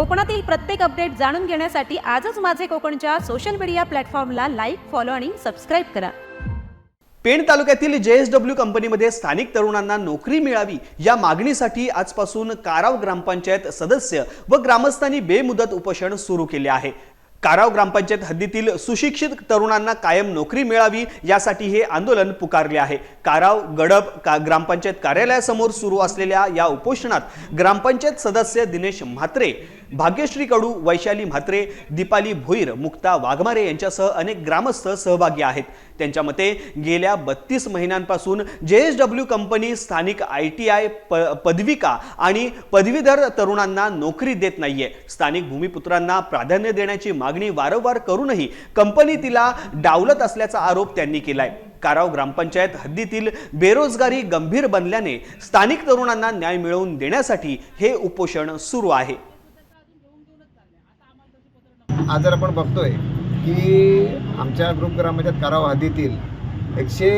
कोकणातील प्रत्येक अपडेट जाणून घेण्यासाठी आजच माझे कोकणच्या सोशल मीडिया प्लॅटफॉर्मला लाईक फॉलो आणि सबस्क्राईब करा. पेण तालुक्यातील जे एस डब्ल्यू कंपनीमध्ये स्थानिक तरुणांना नोकरी मिळावी या मागणीसाठी आजपासून काराव ग्रामपंचायत सदस्य व ग्रामस्थांनी बेमुदत उपोषण सुरू केले आहे. काराव ग्रामपंचायत हद्दीतील सुशिक्षित तरुणांना कायम नोकरी मिळावी यासाठी हे आंदोलन पुकारले आहे. काराव गडप का ग्रामपंचायत कार्यालयासमोर सुरू असलेल्या या उपोषणात ग्रामपंचायत सदस्य दिनेश म्हात्रे भाग्यश्री कडू वैशाली म्हात्रे दीपाली भोईर मुक्ता वाघमारे यांच्यासह अनेक ग्रामस्थ सहभागी आहेत. त्यांच्या मते गेल्या बत्तीस महिन्यांपासून जे एस डब्ल्यू कंपनी स्थानिक आय टी आय प पदविका आणि पदवीधर तरुणांना नोकरी देत नाहीये. स्थानिक भूमिपुत्रांना प्राधान्य देण्याची मागणी वारंवार करूनही कंपनी तिला डावलत असल्याचा आरोप त्यांनी केलाय. काराव ग्रामपंचायत हद्दीतील बेरोजगारी गंभीर बनल्याने स्थानिक तरुणांना न्याय मिळवून देण्यासाठी हे उपोषण सुरू आहे. आज जर आपण बघतोय की आमच्या ग्रुप ग्रामपंचायत काराव हद्दीतील एकशे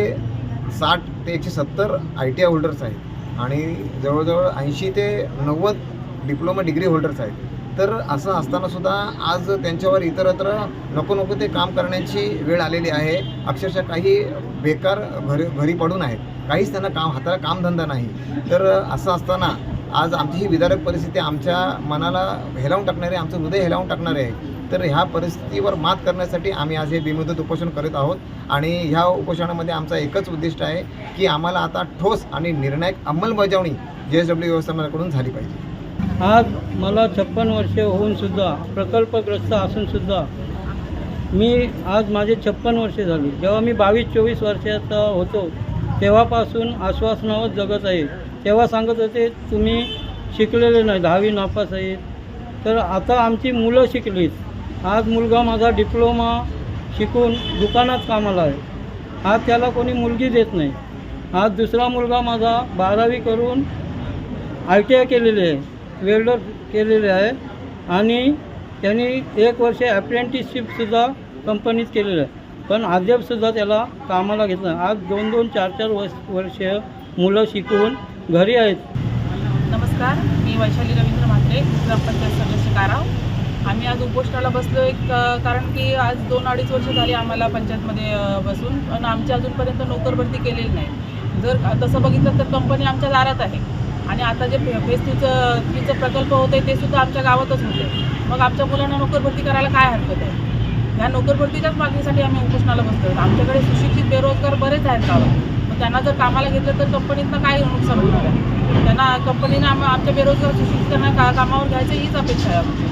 साठ ते एकशे सत्तर आय टी आय होल्डर्स आहेत आणि जवळजवळ ऐंशी ते नव्वद डिप्लोमा डिग्री होल्डर्स आहेत. तर असं असताना सुद्धा आज त्यांच्यावर इतरत्र नको नको ते काम करण्याची वेळ आलेली आहे. अक्षरशः काही बेकार घरी घरी पडून आहेत. काहीच त्यांना काम हाताला कामधंदा नाही. तर असं असताना आज आमची ही विदारक परिस्थिती आमच्या मनाला हेलावून टाकणारी आमचं हृदय हेलावून टाकणारे आहे. तर ह्या परिस्थितीवर मात करण्यासाठी आम्ही आज हे बेमुदत उपोषण करीत आहोत. आणि ह्या उपोषणामध्ये आमचा एकच उद्दिष्ट आहे की आम्हाला आता ठोस आणि निर्णायक अंमलबजावणी जे एस डब्ल्यू व्यवस्थापनाकडून झाली पाहिजे. आज मला छप्पन वर्षे होऊन सुद्धा प्रकल्पग्रस्त असूनसुद्धा मी आज माझे छप्पन वर्षे झाली. जेव्हा मी बावीस चोवीस वर्षाचा होतो तेव्हापासून आश्वासनावर जगत आहे. तेव्हा सांगत होते तुम्ही शिकलेले नाही दहावी नापास आहेत. तर आता आमची मुलं शिकलीत. आज मुलगा माझा डिप्लोमा शिकून दुकानात कामाला आहे. आज त्याला कोणी मुलगी देत नाही. आज दुसरा मुलगा माझा बारावी करून आय टी आय केलेली आहे. वेल्डर केलेले आहे आणि त्यांनी एक वर्ष अप्रेंटिसशिपसुद्धा कंपनीत केलेलं आहे. पण अद्यापसुद्धा त्याला कामाला घेतलं आज दोन दोन चार चार वर्ष वर्ष मुलं शिकून घरी आहेत. नमस्कार. मी वैशाली रवींद्र म्हात्रे ग्रामपंचायत सदस्य काराव. आम्ही आज उपोषणाला बसलो एक कारण की आज दोन अडीच वर्ष झाली आम्हाला पंचायतमध्ये बसून. पण आमच्या अजूनपर्यंत नोकर भरती केलेली नाही. जर तसं बघितलं तर कंपनी आमच्या दारात आहे. आणि आता जे फे फेस टूचं थ्रीचं प्रकल्प होते ते सुद्धा आमच्या गावातच होते मग आमच्या मुलांना नोकरभरती करायला काय हरकत आहे? ह्या नोकरभरतीच्याच मागणीसाठी आम्ही उपोषणाला बसतो आमच्याकडे सुशिक्षित बेरोजगार बरेच आहेत गावात. मग त्यांना जर कामाला घेतलं तर कंपनीतनं काय नुकसान होणार आहे? त्यांना कंपनीनं आम आमच्या बेरोजगार सुशिक्षितांना का कामावर घ्यायचं हीच अपेक्षा आहे आमची.